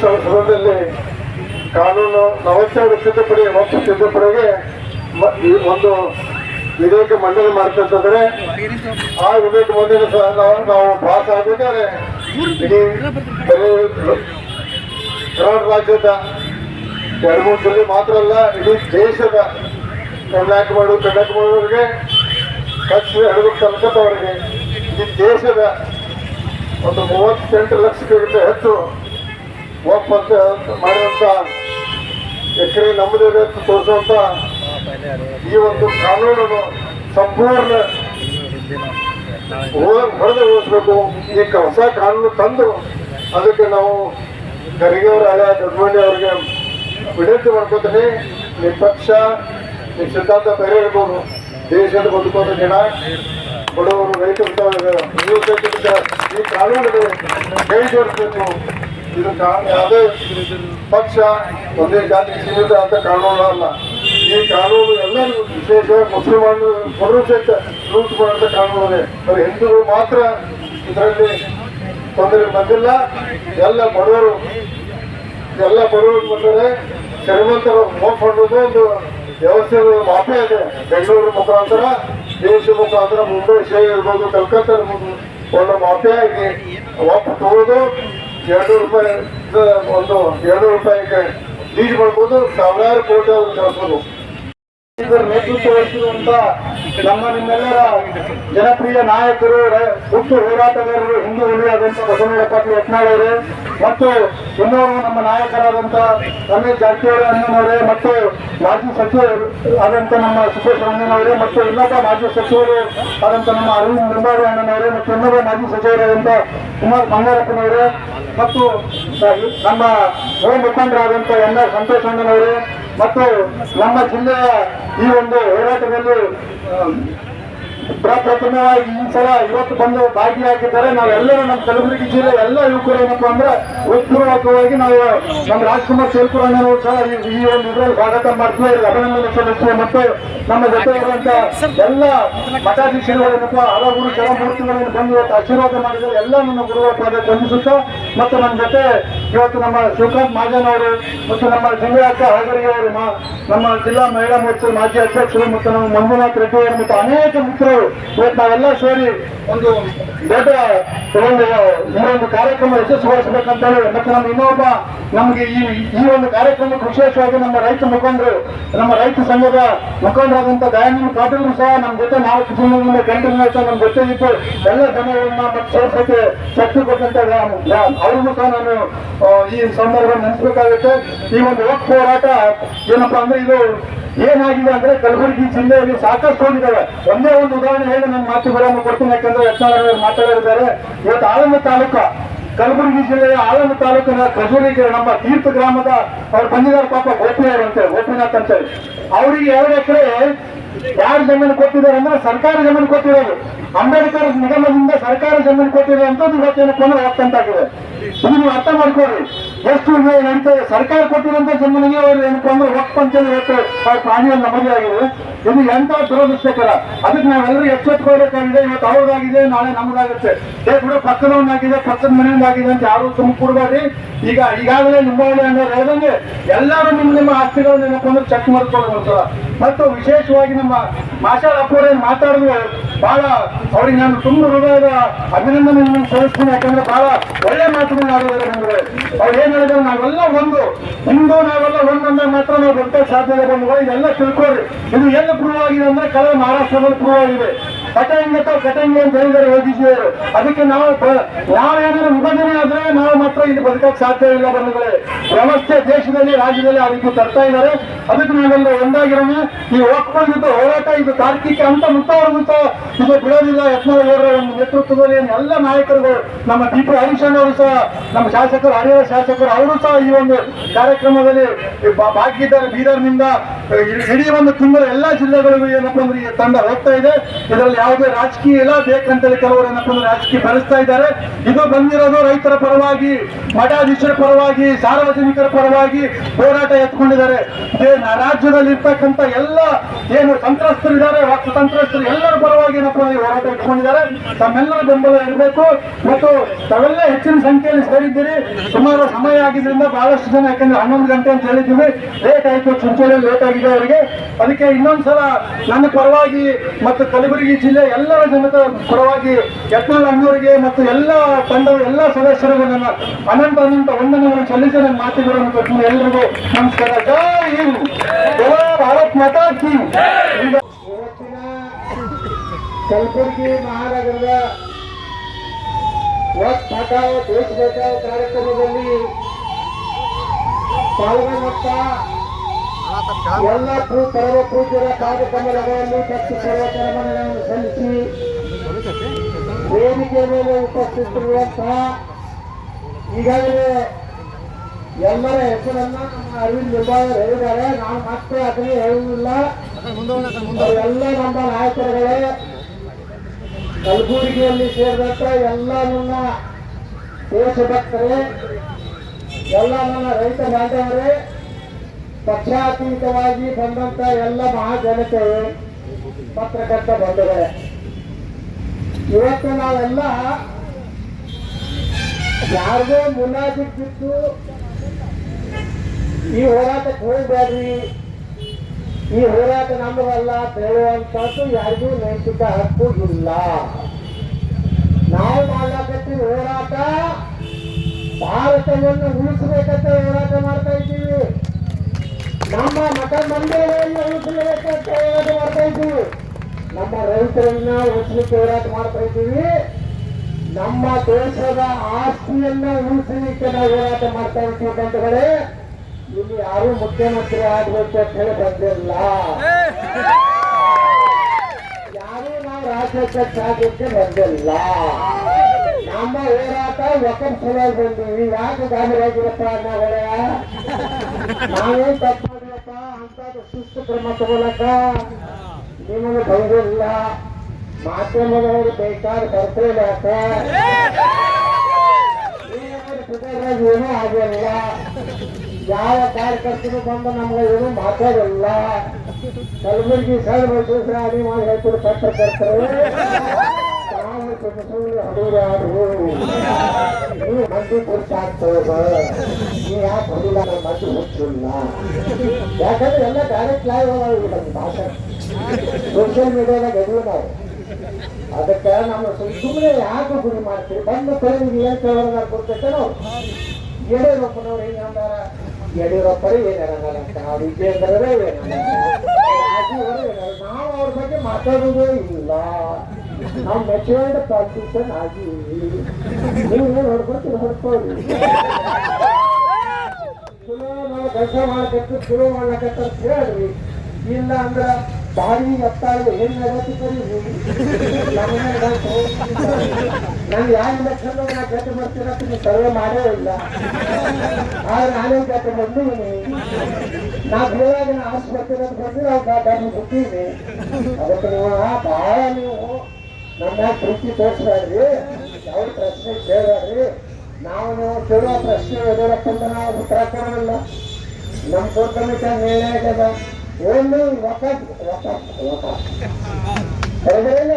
ಲೋಕಸಭಾ ಸದನದಲ್ಲಿ ಕಾನೂನು ನಲವತ್ತೆರಡು ತಿದ್ದುಪಡಿ ಮತ್ತು ತಿದ್ದುಪಡಿಗೆ ಒಂದು ವಿಧೇಯಕ ಮಂಡನೆ ಮಾಡ್ತಂತಂದ್ರೆ ಆ ವಿಧೇಯಕ ಮಂಡನೆ ಸಹ ನಾವು ನಾವು ಪಾಸ್ ಆಗಬೇಕಾದ್ರೆ ಇಡೀ ಕರ್ನಾಟಕ ರಾಜ್ಯದ ಎರಡು ಮೂರು ಜಿಲ್ಲೆ ಮಾತ್ರ ಅಲ್ಲ, ಇಡೀ ದೇಶದ ಕನ್ಯಾಕುಮಾರಿ ಕನ್ಯಾಕುಮಾರಿಯವರಿಗೆ ಕಚ್ ಎರಡು ಕಲ್ಕತ್ತವರಿಗೆ ಈ ದೇಶದ ಒಂದು ಮೂವತ್ತೆಂಟು ಲಕ್ಷಕ್ಕಿಂತ ಹೆಚ್ಚು ಒಪ್ಪಂತ ಮಾಡಿದಂಥ ಎಕರೆ ನಮ್ಮದೇ ಅಂತ ತೋರಿಸುವಂಥ ಈ ಒಂದು ಕಾನೂನನ್ನು ಸಂಪೂರ್ಣ ಹೊಡೆದು ಉಳಿಸ್ಬೇಕು ಈ ಹೊಸ ಕಾನೂನು ತಂದು ಅದಕ್ಕೆ ನಾವು ಗರಿಗೆಯವರ ಆಯಾ ದೊಡ್ಡಮಂಡಿ ಅವರಿಗೆ ವಿನಂತಿ ಮಾಡ್ಕೋತೀನಿ. ನಿಮ್ಮ ಪಕ್ಷ, ನಿಮ್ಮ ಸಿದ್ಧಾಂತ ಬೇರೆ ಇರ್ಬೋದು ದೇಶದ ಬದುಕೋದ ಜನ, ಬಡವರು, ರೈತರು ಈ ಕಾನೂನಿಗೆ ಕೈ ಜೋಡಿಸ್ಬೇಕು. ಇದು ಕಾರಣ ಯಾವುದೇ ಪಕ್ಷ ಒಂದೇ ಜಾತಿಗೆ ಸೀಮಿತ ಅಂತ ಕಾನೂನು ಅಲ್ಲ. ಈ ಕಾನೂನು ಎಲ್ಲರೂ ವಿಶೇಷ, ಮುಸ್ಲಿಮರು ಬರೋ ಸಹಿತ ಮಾಡುವಂಥ ಕಾನೂನು ಇದೆ. ಬರೀ ಹಿಂದೂಗಳು ಮಾತ್ರ ಇದರಲ್ಲಿ ತೊಂದರೆ ಬಂದಿಲ್ಲ. ಎಲ್ಲ ಬಡವರು ಎಲ್ಲ ಬಡವರು ಬಂದರೆ ಶ್ರೀಮಂತರು ಮೋಸ ಒಂದು ವ್ಯವಸ್ಥೆ ಮಾಫಿ ಇದೆ. ಬೆಂಗಳೂರು ಮುಖಾಂತರ, ದೇಶ ಮುಖಾಂತರ ಮುಂಬೈ ಶೇ ಇರ್ಬೋದು, ಕಲ್ಕತ್ತಾ ಇರ್ಬೋದು, ಒಳ್ಳೆ ಮಾಪೇ ಆಗಿ ಒಪ್ಪು ತಗೊಳ್ಳೋದು ಎರಡು ರೂಪಾಯಿ ಒಂದು ಎರಡು ರೂಪಾಯಿ ಲೀಡ್ ಮಾಡ್ಬೋದು, ಸಾವಿರಾರು ಕೋಟಿ ಅವರು ಕಳಿಸ್ಬೋದು. ಇದರ ನೇತೃತ್ವ ವಹಿಸಿರುವಂತ ನಮ್ಮ ನಿಮ್ಮೆಲ್ಲರ ಜನಪ್ರಿಯ ನಾಯಕರು ಹುಟ್ಟು ಹೋರಾಟಗಾರರು ಹಿಂದೂ ಹುಲಿಯಾದಂತ ಬಸವಣ್ಣ ಪಾಟೀಲ್ ಯತ್ನಾಳ್ ಅವರೇ, ಮತ್ತು ಇನ್ನೂ ನಮ್ಮ ನಾಯಕರಾದಂತ ರಮೇಶ್ ಜಾರಕಿಹೊಳಿ ಅಣ್ಣನವರೇ ಮತ್ತು ಮಾಜಿ ಸಚಿವ ಆದಂತ ನಮ್ಮ ಸುಭೇಶ್ ಅಣ್ಣನವರೇ ಮತ್ತು ಇನ್ನೊಬ್ಬ ಮಾಜಿ ಸಚಿವರು ಆದಂತ ನಮ್ಮ ಅರವಿಂದ್ ನಿಂಬಾಳಿ ಅಣ್ಣನವರೇ ಮತ್ತು ಇನ್ನೊಬ್ಬ ಮಾಜಿ ಸಚಿವರಾದಂತ ಕುಮಾರ್ ಬಂಗಾರಪ್ಪನವರೇ ಮತ್ತು ನಮ್ಮ ಯುವ ಮುಖಂಡರಾದಂತಹ ಎನ್ ಆರ್ ಸಂತೋಷ್ ಮತ್ತು ನಮ್ಮ ಜಿಲ್ಲೆಯ ಈ ಒಂದು ಹೋರಾಟದಲ್ಲಿ ಪ್ರಪ್ರಥಮವಾಗಿ ಈ ಸಲ ಇವತ್ತು ಬಂದು ಭಾಗಿಯಾಗಿದ್ದಾರೆ. ನಾವೆಲ್ಲರೂ ನಮ್ಮ ಕಲಬುರಗಿ ಜಿಲ್ಲೆ ಎಲ್ಲ ಯುವಕರು ಏನಪ್ಪ ಅಂದ್ರೆ ಉತ್ಪೂರ್ವಕವಾಗಿ ನಾವು ನಮ್ಮ ರಾಜ್ಕುಮಾರ್ ಸೇಲ್ಪುರಣ್ಣವರು ಸಹ ಈ- ಒಂದು ಇದರಲ್ಲಿ ಸ್ವಾಗತ ಮಾಡ್ತೀವಿ ಅಭಿನಂದನೆ ಸಲ್ಲಿಸುವ ಮತ್ತು ನಮ್ಮ ಜೊತೆ ಇರುವಂತ ಎಲ್ಲ ಮಠಾಧೀಶರುಗಳು ಏನಪ್ಪ, ಹಲವಾರು ಜಲಮೂರ್ತಿಗಳನ್ನು ಬಂದು ಇವತ್ತು ಆಶೀರ್ವಾದ ಮಾಡಿದರೆ ಎಲ್ಲ ನನ್ನ ಗುರುಗಳ ಪಾದ ವಂದಿಸುತ್ತಾ ಮತ್ತು ನಮ್ಮ ಜೊತೆ ಇವತ್ತು ನಮ್ಮ ಶಿವಕಾಂತ್ ಮಹಾಜನ್ ಅವರು ಮತ್ತು ನಮ್ಮ ಜಿಲ್ಲಾಕ ಹಾಗರಿಗೆ ಅವರು ನಮ್ಮ ಜಿಲ್ಲಾ ಮಹಿಳಾ ಮೋರ್ಚಾ ಮಾಜಿ ಅಧ್ಯಕ್ಷರು ಮತ್ತು ನಮ್ಮ ಮಂಜುನಾಥ್ ರೆಡ್ಡಿ ಅವರು ಮತ್ತು ಅನೇಕ ಮಿತ್ರರು ಇವತ್ತು ನಾವೆಲ್ಲ ಸೇರಿ ಒಂದು ದೊಡ್ಡ ಒಂದು ಈ ಒಂದು ಕಾರ್ಯಕ್ರಮ ಯಶಸ್ವಿಗೊಳಿಸಬೇಕಂತ ಹೇಳಿ ಮತ್ತು ನಮ್ಮ ಇನ್ನೊಬ್ಬ ನಮಗೆ ಈ ಈ ಒಂದು ಕಾರ್ಯಕ್ರಮಕ್ಕೆ ವಿಶೇಷವಾಗಿ ನಮ್ಮ ರೈತ ಮುಖಂಡರು, ನಮ್ಮ ರೈತ ಸಂಘದ ಮುಖಂಡರಾದಂಥ ದಯಾನಂದ ಪಾಟೀಲ್ ಸಹ ನಮ್ಮ ಜೊತೆ ನಾಲ್ಕು ದಿನದಿಂದ ಕಂಟಿನ್ಯೂಸ್ ನಮ್ಮ ಜೊತೆ ಇದ್ದು ಎಲ್ಲ ಜನಗಳನ್ನ ಮತ್ತು ಸೇರ್ಸಕ್ಕೆ ಶಕ್ತಿ ಕೊಟ್ಟಂತ ಅವ್ರಿಗೂ ಸಹ ನಾನು ಈ ಸಂದರ್ಭ ನೆನೆಸ್ಬೇಕಾಗುತ್ತೆ. ಈ ಒಂದು ಒಟ್ಟು ಹೋರಾಟ ಏನಪ್ಪಾ ಅಂದ್ರೆ ಇದು ಏನಾಗಿದೆ ಅಂದ್ರೆ ಕಲಬುರಗಿ ಜಿಲ್ಲೆಯಲ್ಲಿ ಸಾಕಷ್ಟು ಹೋಗಿದ್ದಾವೆ. ಒಂದೇ ಒಂದು ಉದಾಹರಣೆ ಹೇಳಿ ನನ್ನ ಮಾತು ವಿರಾಮ ಕೊಡ್ತೀನಿ, ಯಾಕಂದ್ರೆ ಯತ್ನಾಳ್ ಮಾತಾಡಿದ್ದಾರೆ ಇವತ್ತು ಆಳಂದ ತಾಲೂಕು, ಕಲಬುರಗಿ ಜಿಲ್ಲೆಯ ಆಳಂದ ತಾಲೂಕಿನ ಖಜೂರಿಗೆ ನಮ್ಮ ತೀರ್ಥ ಗ್ರಾಮದ ಅವ್ರು ಬಂದಿದ್ದಾರೆ ಪಾಪ ಗೋಪಿಯವರು ಅಂತ ಗೋಪಿನಾಥ್ ಅಂತೇಳಿ ಅವರಿಗೆ ಎರಡು ಎಕರೆ ಯಾರು ಜಮೀನು ಕೊಟ್ಟಿದ್ದಾರೆ ಅಂದ್ರೆ ಸರ್ಕಾರ ಜಮೀನು ಕೊಟ್ಟಿರೋದು. ಅಂಬೇಡ್ಕರ್ ನಿಗಮದಿಂದ ಸರ್ಕಾರ ಜಮೀನು ಕೊಟ್ಟಿದೆ ಅಂತ ಇವತ್ತೇನಪ್ಪ ಅಂದ್ರೆ ಹೋಗ್ತಂತಾಗಿದೆ ಇದು ನೀವು ಅರ್ಥ ಮಾಡ್ಕೊಳ್ರಿ. ಎಷ್ಟು ಇದೆ ನಡೀತದೆ ಸರ್ಕಾರ ಕೊಟ್ಟಿರೋಂಥ ಜಮೀನಿಗೆ ಅವರು ಏನಪ್ಪ ಅಂದ್ರೆ ಅಂತೇಳಿ ಇವತ್ತು ಆ ಪ್ರಾಣಿಯಲ್ಲಿ ನಮಗೆ ಆಗಿದೆ. ಇದು ಎಂತ ದುರದೃಷ್ಟಕರ. ಅದಕ್ಕೆ ನಾವೆಲ್ಲರೂ ಎಚ್ಚೆತ್ಕೊಳ್ಬೇಕಾಗಿದೆ. ಇವತ್ತು ಅವ್ರದಾಗಿದೆ, ನಾಳೆ ನಮಗಾಗುತ್ತೆ. ಏ ಬಿಡು ಪಕ್ಕದವನ್ನಾಗಿದೆ ಪಕ್ಕದ ಮನೆಯಿಂದಾಗಿದೆ ಅಂತ ಯಾರು ತುಂಬ ಕೊಡಬೇಡ್ರಿ. ಈಗ ಈಗಾಗಲೇ ನಿಂಬಾವಳಿ ಅನ್ನೋರು ಹೇಳ್ದಂಗೆ ಎಲ್ಲರೂ ನಿಮ್ಮ ನಿಮ್ಮ ಆಸ್ತಿಗಳನ್ನ ಏನಪ್ಪ ಅಂದ್ರೆ ಚೆಕ್ ಮಾಡ್ಕೊಳ್ಬೇಕು ಮತ್ತು ವಿಶೇಷವಾಗಿ ನಮ್ಮ ಮಾಷಾಲ್ ಅಪ್ಪೋರೇನು ಮಾತಾಡಿದ್ರು ಬಹಳ ಅವ್ರಿಗೆ ನಾನು ತುಂಬ ಹೃದಯದ ಅಭಿನಂದನೆಯನ್ನು ಸಲ್ಲಿಸ್ತೀನಿ, ಯಾಕಂದ್ರೆ ಬಹಳ ಒಳ್ಳೆ ಮಾತುಗಳನ್ನ ಆಡಿದ್ದಾರೆ ನಮಗೆ ಅವ್ರು ಏನ್ ಹೇಳಿದ್ರು ನಾವೆಲ್ಲ ಒಂದು ಹಿಂದೂ ನಾವೆಲ್ಲ ಒಂದು ಮಾತ್ರ ನಾವು ಬರ್ತಾ ಸಾಧ್ಯ ಇದೆ ಬಂಧುಗಳು ಇದೆಲ್ಲ ತಿಳ್ಕೊಳ್ಳಿ ಇದು ಎಲ್ಲಿ ಪ್ರೂವ್ ಆಗಿದೆ ಅಂದ್ರೆ ಕಳೆದ ಮಹಾರಾಷ್ಟ್ರದಲ್ಲಿ ಪ್ರೂವ್ ಆಗಿದೆ. ಕಟಂಗಿ ಕಟಂಗ ಅಂತ ಹೇಳಿದ್ದಾರೆ ಯೋಗಿಸಿದರು ಅದಕ್ಕೆ ನಾವು ನಾವೇನಾದ್ರೂ ವಿಭಜನೆ ಆದ್ರೆ ನಾವು ಮಾತ್ರ ಇಲ್ಲಿ ಬದುಕಕ್ಕೆ ಸಾಧ್ಯ ಇಲ್ಲ ಬಂಧುಗಳೇ. ವ್ಯವಸ್ಥೆ ದೇಶದಲ್ಲಿ, ರಾಜ್ಯದಲ್ಲಿ ಆ ರೀತಿ ತರ್ತಾ ಇದ್ದಾರೆ. ಅದಕ್ಕೆ ನಾವೆಲ್ಲ ಒಂದಾಗಿರೋಣ. ಈ ಒಪ್ಕೊಂಡಿದ್ದು ಹೋರಾಟ ಇದು ತಾರ್ಕಿಕ ಅಂತ ಮುಕ್ತವರೆಗೂ ಸಹ ಇದು ಬಿಡೋದಿಲ್ಲ. ಯತ್ನವರ ಒಂದು ನೇತೃತ್ವದಲ್ಲಿ ಎಲ್ಲ ನಾಯಕರುಗಳು, ನಮ್ಮ ಡಿ ಪಿ ಅವರು ಸಹ, ನಮ್ಮ ಶಾಸಕರು, ಹರಿಹರ ಶಾಸಕರು, ಅವರು ಸಹ ಈ ಒಂದು ಕಾರ್ಯಕ್ರಮದಲ್ಲಿ ಭಾಗಿದ್ದಾರೆ ಬೀದರ್ನಿಂದ. ಇಡೀ ಒಂದು ತಿಂಗಳು ಎಲ್ಲಾ ಜಿಲ್ಲೆಗಳಿಗೂ ಏನಪ್ಪ ಅಂದ್ರೆ ಈ ತಂಡ ಹೋಗ್ತಾ ಇದೆ. ಇದರಲ್ಲಿ ಯಾವುದೇ ರಾಜಕೀಯ ಇಲ್ಲ. ಬೇಕಂತೇಳಿ ಕೆಲವರು ಏನಪ್ಪ ಅಂದ್ರೆ ರಾಜಕೀಯ ಬೆಳೆಸ್ತಾ ಇದ್ದಾರೆ. ಇದು ಬಂದಿರೋದು ರೈತರ ಪರವಾಗಿ, ಮಠಾಧೀಶರ ಪರವಾಗಿ, ಸಾರ್ವಜನಿಕರ ಪರವಾಗಿ ಹೋರಾಟ ಎತ್ಕೊಂಡಿದ್ದಾರೆ. ರಾಜ್ಯದಲ್ಲಿ ಇರ್ತಕ್ಕಂಥ ಎಲ್ಲ ಏನು ಸಂತ್ರಸ್ತರಿದ್ದಾರೆ ವಾಸ್ತು ಸಂತ್ರಸ್ತರು ಎಲ್ಲರ ಪರವಾಗಿ ಏನಪ್ಪ ಹೋರಾಟ ಇಟ್ಕೊಂಡಿದ್ದಾರೆ ತಮ್ಮೆಲ್ಲರ ಬೆಂಬಲ ಇರಬೇಕು. ಮತ್ತು ತಾವೆಲ್ಲ ಹೆಚ್ಚಿನ ಸಂಖ್ಯೆಯಲ್ಲಿ ಸೇರಿದ್ದೀರಿ. ಸುಮಾರು ಸಮಯ ಆಗಿದ್ರಿಂದ ಬಹಳಷ್ಟು ಜನ, ಯಾಕಂದ್ರೆ ಹನ್ನೊಂದು ಗಂಟೆ ಅಂತ ಹೇಳಿದ್ದೀವಿ. ಲೇಟ್ ಆಯ್ತು ಚುಂಚೋಳಿ ಲೇಟ್ ಆಗಿದೆ ಅವರಿಗೆ ಅದಕ್ಕೆ ಇನ್ನೊಂದ್ಸಲ ನನ್ನ ಪರವಾಗಿ ಮತ್ತು ಕಲಬುರಗಿ ಜಿಲ್ಲೆ ಎಲ್ಲರ ಜನತೆ ಪರವಾಗಿ ಯತ್ನಾಳ್ ಅಣ್ಣವರಿಗೆ ಮತ್ತು ಎಲ್ಲ ತಂಡದ ಎಲ್ಲ ಸದಸ್ಯರಿಗೂ ನನ್ನ ಅನಂತ ಅನಂತ ವಂದನೆಗಳನ್ನು ಸಲ್ಲಿಸಿ ನನ್ನ ಮಾತುಗಳನ್ನು ಎಲ್ಲರಿಗೂ ನಮಸ್ಕಾರ. ಜೈ ಹಿಂದ್. ಜಯ ಭಾರತ್ ಮಾತಾ ಕಿ. ಕಲಬುರಗಿ ಮಹಾನಗರದ ಕಾರ್ಯಕ್ರಮದಲ್ಲಿ ಪಾಲ್ಗೊಂಡಂತ ಎಲ್ಲ ಪೂ ಪರಮ ಪೂಜ್ಯರ ಕಾರ್ಯಕ್ರಮಗಳಲ್ಲಿ ಮತ್ತು ಸರ್ವಕರ್ಮಗಳನ್ನು ಸಲ್ಲಿಸಿ ವೇದಿಕೆ ಮೇಲೆ ಉಪಸ್ಥಿತರಿರುವಂತಹ ಈಗಾಗಲೇ ಎಲ್ಲರ ಹೆಸರನ್ನ ನಮ್ಮ ಅರವಿಂದ್ ಲಿಂಬಾವರ್ ಹೇಳಿದ್ದಾರೆ. ನಾನು ಮತ್ತೆ ಅದನ್ನೇ ಹೇಳುವುದಿಲ್ಲ. ಎಲ್ಲ ನಮ್ಮ ನಾಯಕರುಗಳೇ ಕಲಬುರಗಿಯಲ್ಲಿ ಸೇರಿದಂತ ಎಲ್ಲ ನನ್ನ ದೇಶಭಕ್ತರೇ, ಎಲ್ಲ ನನ್ನ ರೈತ ಬಾಂಧವರೇ ಪಕ್ಷಾತೀತವಾಗಿ ಬಂದಂತ ಎಲ್ಲ ಮಹಾಜನತೆ ಪತ್ರಕರ್ತ ಬಂದಿದೆ ಇವತ್ತು ನಾವೆಲ್ಲ ಯಾರಿಗೋ ಬಿಟ್ಟು ಈ ಹೋರಾಟಕ್ಕೆ ಹೋಗ್ಬೇಡ್ರಿ. ಈ ಹೋರಾಟ ನಮ್ಮದಲ್ಲ ಹೇಳುವಂತದ್ದು ಯಾರಿಗೂ ನೈತಿಕ ಹಕ್ಕು ಇಲ್ಲ. ನಾವು ಮಾಡ್ಲಾಕತ್ತೀವಿ ಹೋರಾಟ ಭಾರತವನ್ನು ಉಳಿಸಬೇಕಂತ ಹೋರಾಟ ಮಾಡ್ತಾ ಇದ್ದೀವಿ. ನಮ್ಮ ಮಠ ಮಂದಿರಗಳಲ್ಲಿ ಹೋರಾಟ ಮಾಡ್ತಾ ಇದ್ದೀವಿ. ನಮ್ಮ ರೈತರನ್ನ ಉಳಿಸಲಿಕ್ಕೆ ಹೋರಾಟ ಮಾಡ್ತಾ ಇದ್ದೀವಿ. ನಮ್ಮ ದೇಶದ ಆಸ್ತಿಯನ್ನ ಉಳಿಸಲಿಕ್ಕೆ ನಾವು ಹೋರಾಟ ಮಾಡ್ತಾ ಇದ್ದೀವಿ ಬಂಧುಗಳೇ. ಇಲ್ಲಿ ಯಾರು ಮುಖ್ಯಮಂತ್ರಿ ಆಗ್ಬೇಕು ಅಂತ ಹೇಳಿ ಬಂದಿಲ್ಲ. ಯಾರು ನಾವು ರಾಜ್ಯಾಧ್ಯಕ್ಷ ಆಗ್ಲಿಕ್ಕೆ ಬಂದಿಲ್ಲ. ನಮ್ಮ ಹೋರಾಟ ವಕಂ ಸಲುವಾಗಿ ಬಂದೀವಿ. ಯಾಕೆ ಗಾಬರಿಯಾಗಿರಪ್ಪ ಅನ್ನೋಗಳೇ ನಾವೇನ್ ತಪ್ಪು ಶಿಸ್ತು ಕ್ರಮ ತಗೊಳಕ ನಿಮಗೆ ಬೈದಿಲ್ಲ ಮಾಧ್ಯಮದವರು ಬೇಕಾದ ಬರ್ತಿಲ್ಲ ಏನೂ ಆಗಿಲ್ಲ. ಯಾವ ಕಾರ್ಯಕರ್ತರು ಬಂದು ನಮ್ಗೆ ಏನು ಮಾತಾಡಿಲ್ಲ ಕಲಬುರಗಿ ಸರ್ ಬಸವೇಶ್ವರ ಅಡಿ ಮಾಡಿ ಹೇಳ್ತಾರೆ ಪತ್ರಕರ್ತರು ನಾವು ಸುಮ್ಮನೆ ಮಂದಿ ಗುರ್ತಾಗ್ತದ ನೀವು ಯಾಕೆ ಹೊಡಿಲ್ಲ ನಮ್ಮ ಮಂದಿ ಹುಚ್ಚಿಲ್ಲ ಯಾಕಂದ್ರೆ ಎಲ್ಲ ಡೈರೆಕ್ಟ್ ಲೈವ್ ಅದಾವ ಭಾಷೆ. ಸೋಷಿಯಲ್ ಮೀಡಿಯಾದಾಗ ಎದುರು ನಾವು? ಅದಕ್ಕೆ ನಮ್ಮ ಸುಮ್ಮನೆ ಯಾಕೆ ಗುರಿ ಮಾಡ್ತೀವಿ. ಬಂದು ಕಳೆದಿಗೆ ಏನ್ ಕೇಳೋಣ ಕೊಡ್ತೈತೆ ನಾವು ಯಡಿಯೂರಪ್ಪನವ್ರು ಏನ್ ಅಂದಾರ ಯಡಿಯೂರಪ್ಪರೇ ಏನಾರ ನಾವು ವಿಜಯೇಂದ್ರರೇ ನಾವು ಅವ್ರ ಬಗ್ಗೆ ಮಾತಾಡೋದೇ ಇಲ್ಲ. ನಾವು ಮೆಚೂರ್ಡ್ ಪ್ರಾಕ್ಟೀಸನ್ ಆಗಿ ನೀವು ಏನು ಹೊಡ್ಕೊತೀರಿ ಹೊಡ್ಕೊಳ್ಳಿ. ಚಲೋ ನಾವು ಕೆಲಸ ಮಾಡ್ಬೇಕು ಚಲೋ ಮಾಡ್ಲಕತ್ತ ಹೇಳ್ರಿ. ಇಲ್ಲ ಅಂದ್ರ ಬಾರಿ ಎತ್ತಾಳು, ಏನ್ ನಡತಿ ಕರೀರಿ ನಾನು ಯಾವ ಇಲೆಕ್ಷನ್ ನಾ ಗಟ್ಟಿ ಮಾಡ್ತೀರ ನೀವು ಸರ್ವೆ ಮಾಡೇ ಇಲ್ಲ. ಆದ್ರೆ ನಾನೇ ಗಟ್ಟಿ ಬಂದಿದ್ದೀನಿ ನಾ ಬೇರೆ ಬರ್ತೀನಿ ಅಂತ ಬಂದು ನಾವು ಗಾಡಿ ಬಿಟ್ಟಿನಿ ಅದಕ್ಕೆ ನೀವು ಭಾಳ ನೀವು ನಮ್ಮ ಪ್ರೀತಿ ತೋರಿಸ್ಬೇಡ್ರಿ ಯಾವ ಪ್ರಶ್ನೆ ಕೇಳಬೇಡ್ರಿ. ನಾವು ನೀವು ಕೇಳೋ ಪ್ರಶ್ನೆ ಎದುರಕ್ಕಂತ ನಾವು ಉತ್ತರ ಕೊಡೋದಿಲ್ಲ ನಮ್ಮ ಕೋರ್ ಕಮಿಟಿ ನಿರ್ಣಯ ಆಗ್ಯದ ಒಂದು ವಕಫ್ ವಕಫ್ ಕರೆದಿಲ್ಲ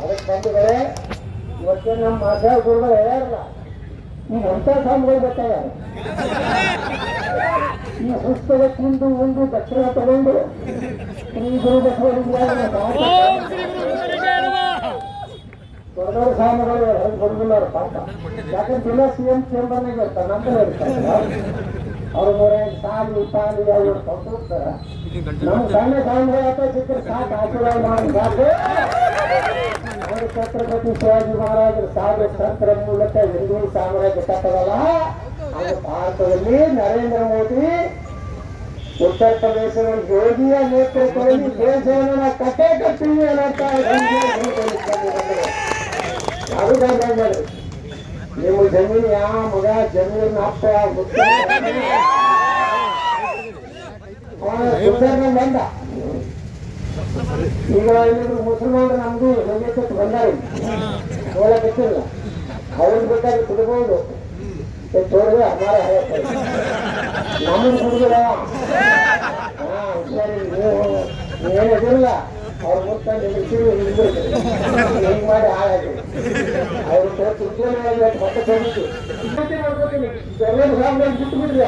ಅದಕ್ಕೆ ಬಂಧುಗಳೇ ಇವತ್ತು ನಮ್ಮ ಮಾತಾಡ ಗುರುಗಳು ಹೇಳ್ಯಾರಲ್ಲ, ಈ ಎಂಥ ಸ್ವಾಮಿಗಳು ಬೇಕಾಗ ಈ ಪುಸ್ತಕ ತಿಂದು ಉಂಡು ದಕ್ಷಿಣ ತಗೊಂಡು ಶ್ರೀ ಗುರು ಬಸವಲಿಂಗ ದೊಡ್ಡವರು ಸ್ವಾಮಿಗಳು ಹೆಂಗ್ ಬರುದಿಲ್ಲ ಅವ್ರ ಪಾಪ. ಯಾಕಂದ್ರೆ ದಿನ ಸಿ ಎಂ ಚೇಂಬರ್ನಾಗ ಇರ್ತಾರೆ ನಂತರ ಇರ್ತಾರೆ ಅವ್ರು ಮೂರೈದು ಸಾಲಿ, ಪಾಲಿ, ಅವ್ರು ಕೊಟ್ಟಿರ್ತಾರೆ ನಮ್ಮ ಸಣ್ಣ ಸ್ವಾಮಿಗಳು ಅಥವಾ ಸಿಕ್ಕರೆ ಸಾಕು, ಆಶೀರ್ವಾದ ಮಾಡಿ, ಸಾಕು. ಅವರು ಛತ್ರಪತಿ ಶಿವಾಜಿ ಮಹಾರಾಜರು ಸಾಲು, ಸಂತರ, ಮೂಲಕ ಹಿಂದೂ ಸಾಮ್ರಾಜ್ಯ ಕಟ್ಟದಲ್ಲ ಅದು ಭಾರತದಲ್ಲಿ ನರೇಂದ್ರ ಮೋದಿ ಉತ್ತರ ಪ್ರದೇಶದ ಯೋಗಿಯ ನೇತೃತ್ವದಲ್ಲಿ ದೇಶವನ್ನು ನಾವು ಕಟ್ಟೆ ಕಟ್ತೀವಿ ಅನ್ನೋಂತ ಅದು ಗಂಡ ನೀವು ಜಮೀನು ಯಾವ ಮಗ ಜಮೀನು ಅಪ್ಪ ಬಂದ ಈಗ ಮುಸಲ್ಮಾನರು ನಮ್ದು ಸಂಗೀತಕ್ಕೆ ಬಂದಾರ ಬಿಟ್ಟಿಲ್ಲ ಅವ್ರಿಗೆ ಬೇಕಾದ್ರೆ ಕುಡ್ಬೋದು ತೋರಿದ್ರೆ ಅಮಾರ ನಮ್ಮನ್ನು ಕುಡಿದಿಲ್ಲ ಹಾ ಸರಿ ನೀವು ಅವ್ರು ಎದುರಿಸಿದ್ರು ಹಿಂಗ್ ಮಾಡಿ ಹಾಳಾಗಿ ಅವ್ರ ತುರ್ಕೊಂಡು ಮತ್ತೆ ಸಾಂಬಾರು ಬಿಟ್ಟು ಬಿಡ್ರಿ.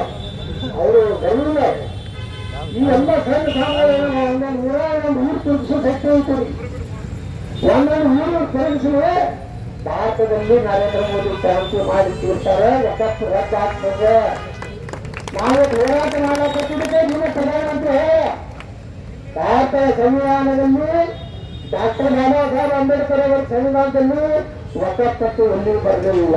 ಅವರು ಬೆಂಗಳೂರ ಈ ಎಲ್ಲ ಸಣ್ಣ ಸಾಂಬಾರು ಒಂದೊಂದು ಊರ ತುರ್ಸೋ ಶಕ್ತಿ ಐತಿ ಒಂದೊಂದು ಊರು ತೊಲಗಿಸುವೆ ಭಾರತದಲ್ಲಿ ನರೇಂದ್ರ ಮೋದಿ ಕ್ರಾಂತಿ ಮಾಡಿ ತೀರ್ತಾರೆ ಯಶಸ್ಸು ರದ್ದಾಗ್ತದೆ ನಾವು ಹೋರಾಟ ಮಾಡಕ್ಕೆ ಪ್ರಧಾನಮಂತ್ರಿ ಭಾರತ ಸಂವಿಧಾನದಲ್ಲಿ ಡಾಕ್ಟರ್ ಬಾಬಾ ಸಾಹೇಬ್ ಅಂಬೇಡ್ಕರ್ ಅವರ ಸಂವಿಧಾನದಲ್ಲಿ ಒಕ್ಕತ್ತಟ್ಟು ಎಲ್ಲಿ ಬರಲಿಲ್ಲ